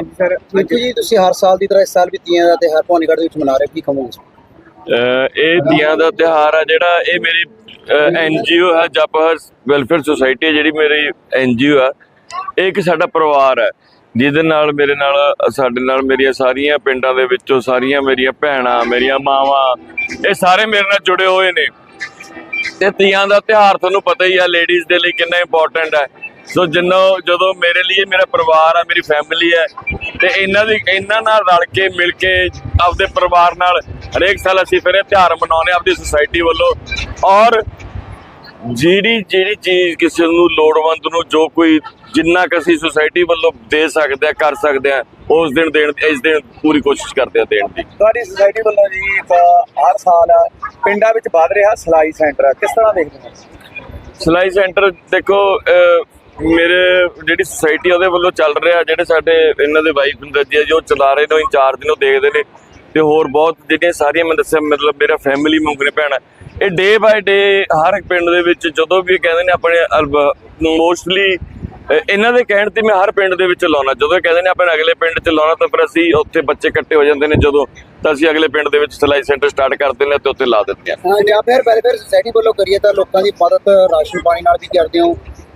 ਹਾਂਜੀ ਸਰ। ਜੀ ਤੁਸੀਂ ਹਰ ਸਾਲ ਦੀ ਤਰ੍ਹਾਂ ਇਸ ਸਾਲ ਵੀ ਤੀਆਂ ਦਾ ਤਿਉਹਾਰ ਭਵਾਨੀਗੜ੍ਹ ਦੇ ਵਿੱਚ ਮਨਾ ਰਹੇ ਕੀ ਕਹੋਗੇ? ਇਹ ਤੀਆਂ ਦਾ ਤਿਹਾਰ ਆ ਜਿਹੜਾ ਇਹ ਮੇਰੀ ਐਨਜੀਓ ਹੈ ਜਪਹਰ ਵੈਲਫੇਅਰ ਸੁਸਾਇਟੀ ਜਿਹੜੀ ਮੇਰੀ ਐਨਜੀਓ ਆ। ਇਹ ਇੱਕ ਸਾਡਾ ਪਰਿਵਾਰ ਹੈ ਜਿਹਦੇ ਨਾਲ ਮੇਰੇ ਨਾਲ ਸਾਡੇ ਨਾਲ ਮੇਰੀਆਂ ਸਾਰੀਆਂ ਪਿੰਡਾਂ ਦੇ ਵਿੱਚੋਂ ਸਾਰੀਆਂ ਮੇਰੀਆਂ ਭੈਣਾਂ ਮੇਰੀਆਂ ਮਾਵਾਂ ਇਹ ਸਾਰੇ ਮੇਰੇ ਨਾਲ ਜੁੜੇ ਹੋਏ ਨੇ। ਤੇ ਤੀਆਂ ਦਾ ਤਿਹਾਰ ਤੁਹਾਨੂੰ ਪਤਾ ਹੀ ਆ ਲੇਡੀਜ਼ ਦੇ ਲਈ ਕਿੰਨਾ ਇੰਪੋਰਟੈਂਟ ਹੈ ਸੋ ਜਿੰਨਾ ਜਦੋਂ ਮੇਰੇ ਲਈ ਮੇਰਾ ਪਰਿਵਾਰ ਆ ਮੇਰੀ ਫੈਮਿਲੀ ਹੈ ਤੇ ਇਹਨਾਂ ਦੀ ਇਹਨਾਂ ਨਾਲ ਰਲ ਕੇ ਮਿਲ ਕੇ ਆਪਦੇ ਪਰਿਵਾਰ ਨਾਲ ਹਰੇਕ ਸਾਲ ਅਸੀਂ ਫਿਰ ਇਹ ਤਿਉਹਾਰ ਮਨਾਉਂਦੇ ਆਪਦੀ ਸੁਸਾਇਟੀ ਵੱਲੋਂ। ਔਰ ਜਿਹੜੀ ਜਿਹੜੀ ਚੀਜ਼ ਕਿਸੇ ਨੂੰ ਲੋੜਵੰਦ ਨੂੰ ਜੋ ਕੋਈ ਜਿੰਨਾ ਕੁ ਅਸੀਂ ਸੁਸਾਇਟੀ ਵੱਲੋਂ ਦੇ ਸਕਦੇ ਆ ਕਰ ਸਕਦੇ ਆ ਉਸ ਦਿਨ ਦੇਣ ਇਸ ਦਿਨ ਪੂਰੀ ਕੋਸ਼ਿਸ਼ ਕਰਦੇ ਆ ਦੇਣ ਦੀ। ਤੁਹਾਡੀ ਸੁਸਾਇਟੀ ਵੱਲੋਂ ਜੀ ਹਰ ਸਾਲ ਪਿੰਡਾਂ ਵਿੱਚ ਵੱਧ ਰਿਹਾ ਸਲਾਈ ਸੈਂਟਰ ਕਿਸ ਤਰ੍ਹਾਂ ਦੇਖਦੇ ਹੋ? ਸਿਲਾਈ ਸੈਂਟਰ ਦੇਖੋ ਮੇਰੇ ਜਿਹੜੀ ਸੁਸਾਇਟੀ ਉਹਦੇ ਵੱਲੋਂ ਚੱਲ ਰਿਹਾ, ਜਿਹੜੇ ਸਾਡੇ ਇਹਨਾਂ ਦੇ ਵਾਈਫ ਹੁੰਦੇ ਜੀ, ਜੋ ਚਲਾ ਰਹੇ ਨੇ, ਉਹ ਇੰਚਾਰਜ ਨੇ ਉਹ ਦੇਖਦੇ ਨੇ ਤੇ ਹੋਰ ਬਹੁਤ ਜਿਹੜੀਆਂ ਸਾਰੀਆਂ ਮੈਂ ਦੱਸਿਆ, ਮਤਲਬ ਮੇਰਾ ਫੈਮਿਲੀ ਮੰਗਣੇ ਭੈਣ। ਇਹ ਡੇ ਬਾਏ ਡੇ ਹਰ ਇੱਕ ਪਿੰਡ ਦੇ ਵਿੱਚ ਜਦੋਂ ਵੀ ਕਹਿੰਦੇ ਨੇ ਆਪਣੇ ਮੋਸਟਲੀ ਇਹਨਾਂ ਦੇ ਕਹਿਣ ਤੇ ਮੈਂ ਹਰ ਪਿੰਡ ਦੇ ਵਿੱਚ ਲਾਉਣਾ। ਜਦੋਂ ਕਹਿੰਦੇ ਨੇ ਆਪਣੇ ਅਗਲੇ ਪਿੰਡ 'ਚ ਲਾਉਣਾ, ਤਾਂ ਫਿਰ ਅਸੀਂ ਉੱਥੇ ਬੱਚੇ ਇਕੱਠੇ ਹੋ ਜਾਂਦੇ ਨੇ ਜਦੋਂ, ਤਾਂ ਅਸੀਂ ਅਗਲੇ ਪਿੰਡ ਦੇ ਵਿੱਚ ਸਿਲਾਈ ਸੈਂਟਰ ਸਟਾਰਟ ਕਰ ਦਿੰਦੇ ਹਾਂ ਤੇ ਉੱਥੇ ਲਾ ਦਿੰਦੇ ਹਾਂ। ਜਾਂ ਫਿਰ ਵੈਲਫੇਅਰ ਸੁਸਾਇਟੀ ਵੱਲੋਂ ਕਰੀਏ ਤਾਂ ਲੋਕਾਂ ਦੀ ਮਦਦ, ਰਾਸ਼ਨ ਪਾਣੀ ਨਾਲ ਵੀ ਕਰਦੇ ਹੋ।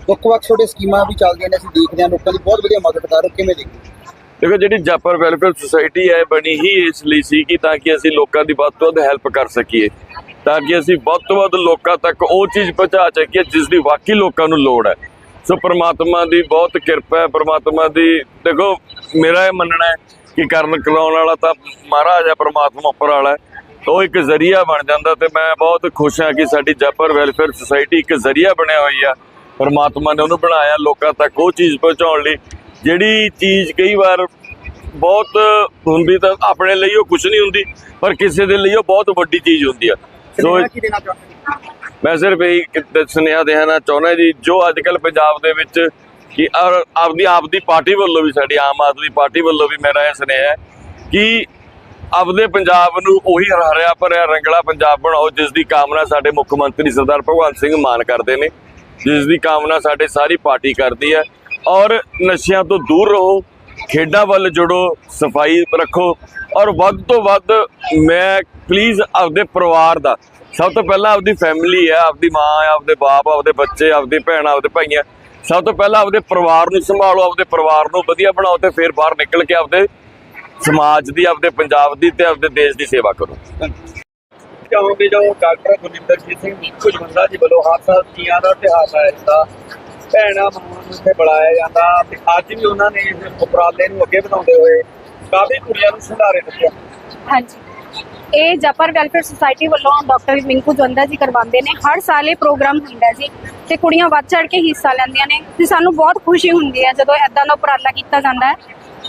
ਵੱਖ ਵੱਖ ਛੋਟੇ ਸਕੀਮਾਂ ਵੀ ਚੱਲਦੀਆਂ ਨੇ, ਅਸੀਂ ਦੇਖਦੇ ਹਾਂ ਲੋਕਾਂ ਦੀ ਬਹੁਤ ਵਧੀਆ ਮਦਦ ਕਰ ਰਹੇ ਕਿਵੇਂ ਦੇਖਦੇ ਦੇਖੋ, ਜਿਹੜੀ ਜਾਪਰ ਵੈਲਫੇਅਰ ਸੁਸਾਇਟੀ ਹੈ, ਬਣੀ ਹੀ ਇਸ ਲਈ ਸੀ ਕਿ ਤਾਂ ਕਿ ਅਸੀਂ ਲੋਕਾਂ ਦੀ ਵੱਧ ਤੋਂ ਵੱਧ ਹੈਲਪ ਕਰ ਸਕੀਏ, ਤਾਂ ਕਿ ਅਸੀਂ ਵੱਧ ਤੋਂ ਵੱਧ ਲੋਕਾਂ ਤੱਕ ਉਹ ਚੀਜ਼ ਪਹੁੰਚਾ ਸਕੀਏ ਜਿਸ ਦੀ ਵਾਕਈ ਲੋਕਾਂ ਨੂੰ ਲੋੜ ਹੈ। ਸੋ ਪ੍ਰਮਾਤਮਾ ਦੀ ਬਹੁਤ ਕਿਰਪਾ ਹੈ, ਪ੍ਰਮਾਤਮਾ ਦੀ, ਦੇਖੋ, ਮੇਰਾ ਇਹ ਮੰਨਣਾ ਹੈ ਕਿ ਕਰਨ ਕਰਾਉਣ ਵਾਲਾ ਤਾਂ ਮਹਾਰਾਜ ਹੈ, ਪ੍ਰਮਾਤਮਾ ਉੱਪਰ ਵਾਲਾ ਹੈ। ਉਹ ਇੱਕ ਜ਼ਰੀਆ ਬਣ ਜਾਂਦਾ ਤੇ ਮੈਂ ਬਹੁਤ ਖੁਸ਼ ਹਾਂ ਕਿ ਸਾਡੀ ਜਾਪਰ ਵੈਲਫੇਅਰ ਸੁਸਾਇਟੀ ਇੱਕ ਜ਼ਰੀਆ ਬਣਿਆ ਹੋਈ ਆ। ਪ੍ਰਮਾਤਮਾ ਨੇ ਉਹਨੂੰ ਬਣਾਇਆ ਲੋਕਾਂ ਤੱਕ ਉਹ ਚੀਜ਼ ਪਹੁੰਚਾਉਣ ਲਈ। ਜਿਹੜੀ ਚੀਜ਼ ਕਈ ਵਾਰ ਬਹੁਤ ਹੁੰਦੀ ਤਾਂ ਆਪਣੇ ਲਈ ਉਹ ਕੁਝ ਨਹੀਂ ਹੁੰਦੀ ਪਰ ਕਿਸੇ ਦੇ ਲਈ ਉਹ ਬਹੁਤ ਵੱਡੀ ਚੀਜ਼ ਹੁੰਦੀ ਆ। ਸੋ? ਮੈਂ ਸਿਰਫ ਇਹ ਸੁਨੇਹਾ ਦੇਣਾ ਚਾਹੁੰਦਾ ਜੀ ਜੋ ਅੱਜ ਕੱਲ ਪੰਜਾਬ ਦੇ ਵਿੱਚ ਕਿ ਆਪਦੀ ਆਪਦੀ ਪਾਰਟੀ ਵੱਲੋਂ ਵੀ ਸਾਡੀ ਆਮ ਆਦਮੀ ਪਾਰਟੀ ਵੱਲੋਂ ਵੀ ਮੇਰਾ ਇਹ ਸੁਨੇਹਾ ਹੈ ਕਿ ਆਪਦੇ ਪੰਜਾਬ ਨੂੰ ਉਹੀ ਹਰਿਆ ਭਰਿਆ ਰੰਗਲਾ ਪੰਜਾਬ ਬਣਾਓ ਜਿਸ ਦੀ ਕਾਮਨਾ ਸਾਡੇ ਮੁੱਖ ਮੰਤਰੀ ਸਰਦਾਰ ਭਗਵੰਤ ਸਿੰਘ ਮਾਨ ਕਰਦੇ ਨੇ। ਜਿਸ ਦੀ ਕਾਮਨਾ ਸਾਡੇ ਸਾਰੀ ਪਾਰਟੀ ਕਰਦੀ ਹੈ। ਔਰ ਨਸ਼ਿਆਂ ਤੋਂ ਦੂਰ ਰਹੋ, ਖੇਡਾਂ ਵੱਲ ਜੁੜੋ, ਸਫ਼ਾਈ ਰੱਖੋ। ਔਰ ਵੱਧ ਤੋਂ ਵੱਧ ਮੈਂ ਪਲੀਜ਼ ਆਪਦੇ ਪਰਿਵਾਰ ਦਾ, ਸਭ ਤੋਂ ਪਹਿਲਾਂ ਆਪਦੀ ਫੈਮਿਲੀ ਹੈ, ਆਪਦੀ ਮਾਂ ਹੈ, ਆਪਦੇ ਬਾਪ, ਆਪਦੇ ਬੱਚੇ, ਆਪਦੀ ਭੈਣਾਂ, ਆਪਦੇ ਭਾਈਆਂ। ਸਭ ਤੋਂ ਪਹਿਲਾਂ ਆਪਦੇ ਪਰਿਵਾਰ ਨੂੰ ਸੰਭਾਲੋ, ਆਪਦੇ ਪਰਿਵਾਰ ਨੂੰ ਵਧੀਆ ਬਣਾਓ ਤੇ ਫਿਰ ਬਾਹਰ ਨਿਕਲ ਕੇ ਆਪਦੇ ਸਮਾਜ ਦੀ, ਆਪਦੇ ਪੰਜਾਬ ਦੀ ਤੇ ਆਪਦੇ ਦੇਸ਼ ਦੀ ਸੇਵਾ ਕਰੋ। ਕਹੋਗੇ ਜੋ ਡਾਕਟਰ ਗੁਰਿੰਦਰਜੀਤ ਸਿੰਘ ਖੁਸ਼ਬੰਦਾ ਜੀ ਵੱਲੋਂ ਹਰ ਸਾਲ ਤੀਆਂ ਦਾ ਤਿਉਹਾਰ ਹੈ ਜਿੱਦਾਂ ਭੈਣਾਂ ਮਾਵਾਂ ਨੂੰ ਬੁਲਾਇਆ ਜਾਂਦਾ ਤੇ ਅੱਜ ਵੀ ਉਹਨਾਂ ਨੇ ਇਸ ਉਪਰਾਲੇ ਨੂੰ ਅੱਗੇ ਵਧਾਉਂਦੇ ਹੋਏ ਕਾਫੀ ਕੁੜੀਆਂ ਨੂੰ ਸੰਧਾਰੇ ਦਿੱਤੇ ਹਾਂਜੀ। ਇਹ ਜਪਰ ਵੈਲਫੇਅਰ ਸੁਸਾਇਟੀ ਵੱਲੋਂ ਡਾਕਟਰ ਮਿੰਕੂ ਜਵੰਦਾ ਜੀ ਕਰਵਾਉਂਦੇ ਨੇ। ਹਰ ਸਾਲ ਇਹ ਪ੍ਰੋਗਰਾਮ ਹੁੰਦਾ ਜੀ ਤੇ ਕੁੜੀਆਂ ਵੱਧ ਚੜ ਕੇ ਹਿੱਸਾ ਲੈਂਦੀਆਂ ਨੇ ਤੇ ਸਾਨੂੰ ਬਹੁਤ ਖੁਸ਼ੀ ਹੁੰਦੀ ਹੈ ਜਦੋਂ ਐਦਾਂ ਦਾ ਉਪਰਾਲਾ ਕੀਤਾ ਜਾਂਦਾ ਹੈ।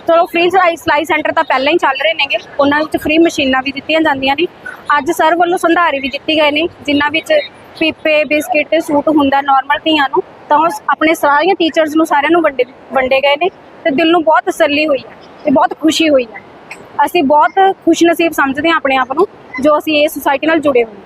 ਚਲੋ ਫ੍ਰੀ ਸਲਾਈ ਸਲਾਈ ਸੈਂਟਰ ਤਾਂ ਪਹਿਲਾਂ ਹੀ ਚੱਲ ਰਹੇ ਨੇਗੇ। ਉਹਨਾਂ ਵਿੱਚ ਫ੍ਰੀ ਮਸ਼ੀਨਾਂ ਵੀ ਦਿੱਤੀਆਂ ਜਾਂਦੀਆਂ ਨੇ। ਅੱਜ ਸਰ ਵੱਲੋਂ ਸੰਧਾਰੇ ਵੀ ਦਿੱਤੇ ਗਏ ਨੇ, ਜਿਨ੍ਹਾਂ ਵਿੱਚ ਪੀਪੇ, ਬਿਸਕਿਟ, ਸੂਟ ਹੁੰਦਾ ਨਾਰਮਲ ਧੀਆਂ ਨੂੰ, ਤਾਂ ਉਹ ਆਪਣੇ ਸਾਰੀਆਂ ਟੀਚਰਸ ਨੂੰ ਸਾਰਿਆਂ ਨੂੰ ਵੰਡੇ ਵੰਡੇ ਗਏ ਨੇ ਤੇ ਦਿਲ ਨੂੰ ਬਹੁਤ ਤਸੱਲੀ ਹੋਈ ਹੈ ਤੇ ਬਹੁਤ ਖੁਸ਼ੀ ਹੋਈ ਹੈ। ਅਸੀਂ ਬਹੁਤ ਖੁਸ਼ਨਸੀਬ ਸਮਝਦੇ ਹਾਂ ਆਪਣੇ ਆਪ ਨੂੰ, ਜੋ ਅਸੀਂ ਇਹ ਸੁਸਾਇਟੀ ਨਾਲ ਜੁੜੇ ਹੋਏ